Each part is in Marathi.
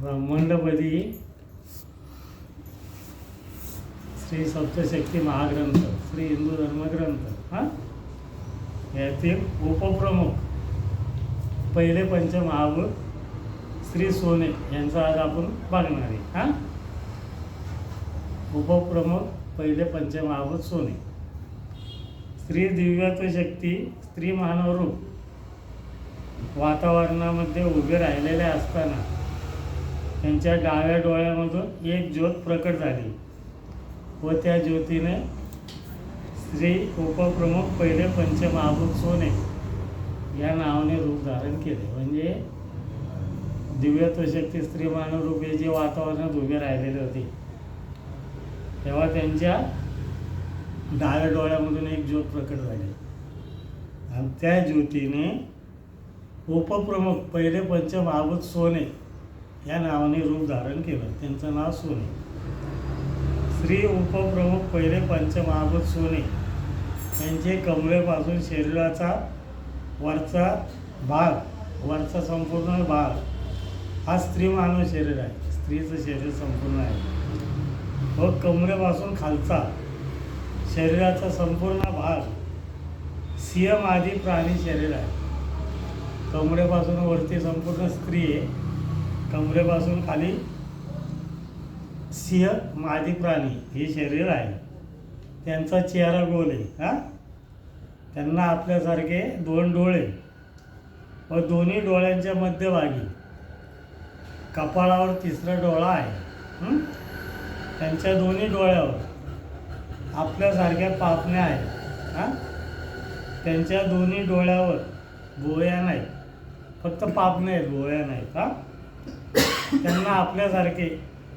ब्रह्मांडपदी श्री सप्तशक्ती महाग्रंथ श्री हिंदू धर्मग्रंथ हा? यातील उपप्रमुख पहिले पंचमहाभूत श्री सोने यांचा आज आपण बघणार आहे हा? उपप्रमुख पहिले पंचमहाभूत सोने. स्त्री दिव्यत्व शक्ती स्त्री मानव रूप वातावरणामध्ये उभे राहिलेले असताना त्यांच्या डाव्या डोळ्यामधून एक ज्योत प्रकट झाली व त्या ज्योतीने श्री उपप्रमुख पहिले पंचमहाभूत सोने या नावाने रूप धारण केले. म्हणजे दिव्यत्व शक्ती स्त्री मानव रूप हे जे वातावरणात उभे राहिलेले होते तेव्हा त्यांच्या डाव्या डोळ्यामधून एक ज्योत प्रकट झाली. आणि त्या ज्योतीने उपप्रमुख पहिले पंचमहाभूत सोने या नावाने रूप धारण केलं. त्यांचं नाव सोने. श्री उपप्रमुख पहिले पंचमहाभूत सोने. यांचे कमरेपासून शरीराचा वरचा भाग वरचा संपूर्ण भाग हा स्त्री मानव शरीर आहे. स्त्रीचं शरीर संपूर्ण आहे. व कमरेपासून खालचा शरीराचा संपूर्ण भाग सिंह आदी प्राणी शरीर आहे. कमरेपासून वरती संपूर्ण स्त्री आहे कमरेपासून खाली सिंह मादी प्राणी हे शरीर आहे. त्यांचा चेहरा गोल आहे हां? त्यांना आपल्यासारखे दोन डोळे व दोन्ही डोळ्यांच्या मध्यभागी कपाळावर तिसरा डोळा आहे त्यांच्या दोन्ही डोळ्यावर आपल्यासारख्या पापण्या आहेत हां? त्यांच्या दोन्ही डोळ्यावर भोया नाहीत. फक्त पापण्या आहेत गोळ्या नाहीत का त्यांना आपल्यासारखे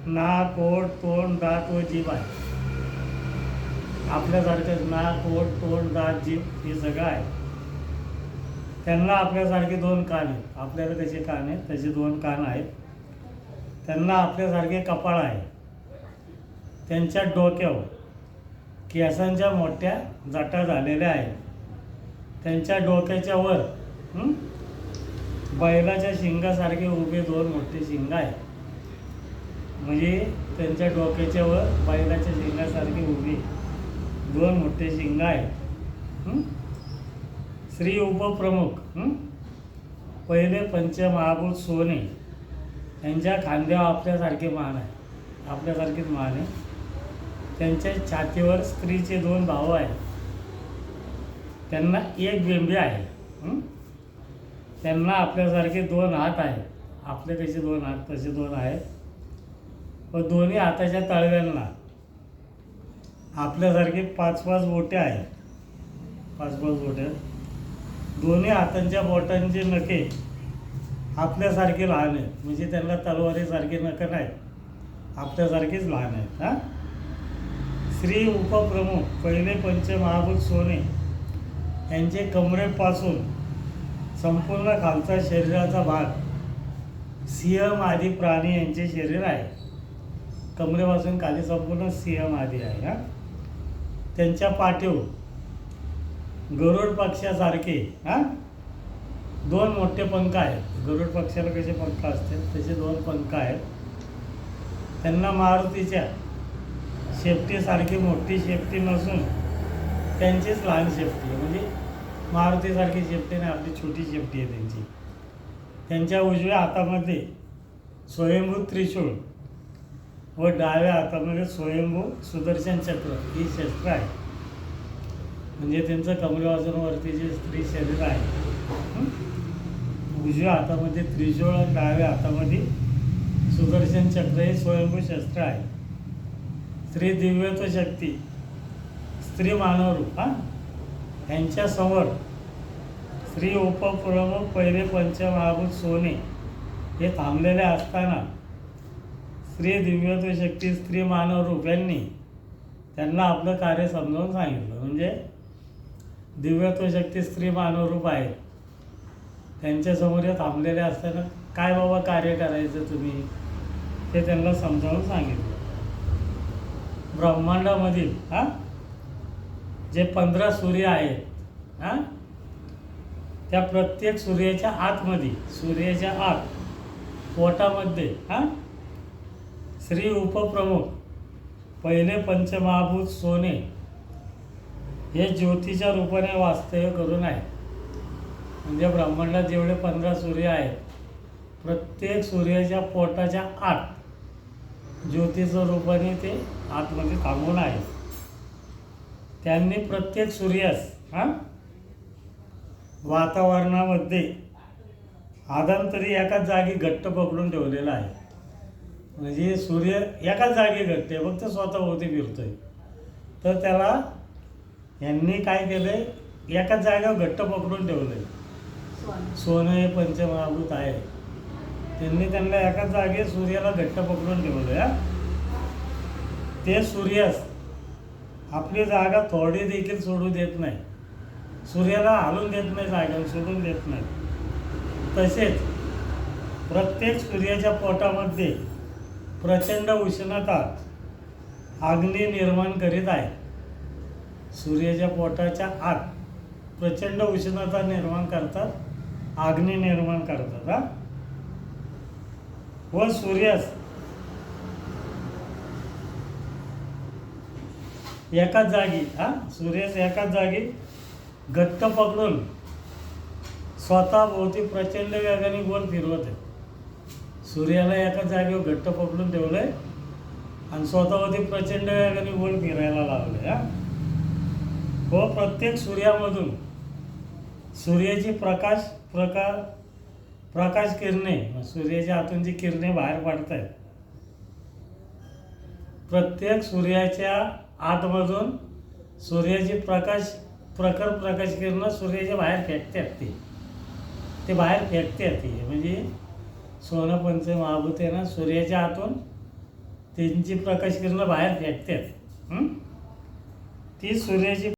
नाक ओठ तोंड दात व जीभ आहे. आपल्यासारखेच नाक ओठ तोंड दात जीभ हे सगळं आहे. त्यांना आपल्यासारखे दोन कान आहेत. आपल्याला कसे कान आहेत तसे दोन कान आहेत. त्यांना आपल्यासारखे कपाळ आहे. त्यांच्या डोक्यावर केसांच्या मोठ्या जटा झालेल्या आहेत. त्यांच्या डोक्याच्या वर बैलाच्या शिंगासारखे उभे दोन मोठे शिंग आहेत. म्हणजे त्यांच्या डोक्याच्या वर बैलाच्या शिंगासारखे उभे दोन मोठे शिंग आहेत. श्री उपप्रमुख पहिले पहिले पंचमहाभूत सोने यांच्या खांद्यावर आपल्यासारखे मान आहे. आपल्यासारखेच मान आहे. त्यांच्या छातीवर स्त्रीचे दोन भाऊ आहेत. त्यांना एक बेंबी आहे. त्यांना आपल्यासारखे दोन हात आहेत. आपले कसे दोन हात तसे दोन आहेत. व दोन्ही हाताच्या तळव्यांना आपल्यासारखे पाच पाच बोटे आहेत. पाच पाच बोटे. दोन्ही हातांच्या बोटांचे नखे आपल्यासारखे लहान आहेत. म्हणजे त्यांना तलवारीसारखे नखं नाहीत. आपल्यासारखेच लहान आहेत हां? श्री उपप्रमुख पहिले पंचमहाभूत सोने यांचे कमरेपासून संपूर्ण खालचा शरीराचा भाग सिंह आदी प्राणी यांचे शरीर आहे. कमरेपासून खाली संपूर्ण सिंह आदी आहे हा त्यांच्या पाठीवर गरुड पक्षासारखे हा? दोन मोठे पंख आहेत. गरुड पक्षाला कसे पंख असतात तसे दोन पंख आहेत. त्यांना मारुतीच्या शेपटीसारखी मोठी शेपटी नसून त्यांचीच लहान शेपटी म्हणजे मारुतीसारखी शेपटी नाही आपली छोटी चिमटी आहे त्यांची. त्यांच्या उजव्या हातामध्ये स्वयंभू त्रिशूळ व डाव्या हातामध्ये स्वयंभू सुदर्शन चक्र. ही शस्त्र आहे. म्हणजे त्यांचं कमरेवाजून जे स्त्री शरीर आहे उजव्या हातामध्ये त्रिशूळ आणि डाव्या हातामध्ये सुदर्शन चक्र हे स्वयंभू शस्त्र आहे. स्त्री दिव्यत्व शक्ती स्त्री मानवरूप हां? यांच्यासमोर श्री उपप्रमुख पहिले पंचमहाभूत सोने हे थांबलेले असताना स्त्री दिव्यत्व शक्ती स्त्री मानवरूप यांनी त्यांना आपलं कार्य समजावून सांगितलं. म्हणजे दिव्यत्व शक्ती स्त्री मानवरूप आहेत त्यांच्यासमोर हे थांबलेले असताना काय बाबा कार्य करायचं तुम्ही? हे त्यांना समजावून सांगितलं. ब्रह्मांडामधील हां? जे पंधरा सूर्य आहेत हां? त्या प्रत्येक सूर्याच्या आतमध्ये सूर्याच्या आत पोटामध्ये हां? श्री उपप्रमुख पहिले पंचमहाभूत सोने हे ज्योतीच्या रूपाने वास्तव्य करून आहे म्हणजे ब्रह्मांडात जेवढे पंधरा सूर्य आहेत प्रत्येक सूर्याच्या पोटाच्या आत ज्योतीचं रूपाने ते आतमध्ये थांबून आहे त्यांनी प्रत्येक सूर्यास हां? वातावरणामध्ये आदंतरी एकाच जागी घट्ट पकडून ठेवलेला आहे. म्हणजे सूर्य एकाच जागी घट्ट आहे फक्त स्वतःभोवती आहे तर त्याला यांनी काय केलं आहे एकाच जागेवर घट्ट पकडून ठेवलं आहे सोनं हे पंचमहाभूत आहे. त्यांनी त्यांना एकाच जागे सूर्याला घट्ट पकडून ठेवलं आहे ते सूर्यास्त आपली जागा थोडी देखील सोडू देत नाही. सूर्याला हालून देत नाही जागा सोडून देत नाही. तसेच प्रत्येक सूर्याच्या पोटामध्ये प्रचंड उष्णता अग्नी निर्माण करीत आहे. सूर्याच्या पोटाच्या आत प्रचंड उष्णता निर्माण करतात अग्नी निर्माण करतात हा? व सूर्यास एकाच जागी हा? सूर्यास एकाच जागी घट्ट पकडून स्वतःभोवती प्रचंड वेगाने गोल फिरवत आहे. सूर्याला एका जागेवर घट्ट पकडून ठेवलंय आणि स्वतःवरती प्रचंड वेगाने गोल फिरायला लावलंय हा? व प्रत्येक सूर्यामधून सूर्याची प्रकाश प्रका प्रकाश किरणे सूर्याच्या आतून जी किरणे बाहेर पडत आहेत प्रत्येक सूर्याच्या आतमधून सूर्याची प्रकाश प्रखर प्रकाश किरणं सूर्याच्या बाहेर फेकतात ते ते बाहेर फेकतात ते म्हणजे सोनपंच महाभूत आहे ना सूर्याच्या आतून त्यांची प्रकाश किरणं बाहेर फेकतात ती सूर्याची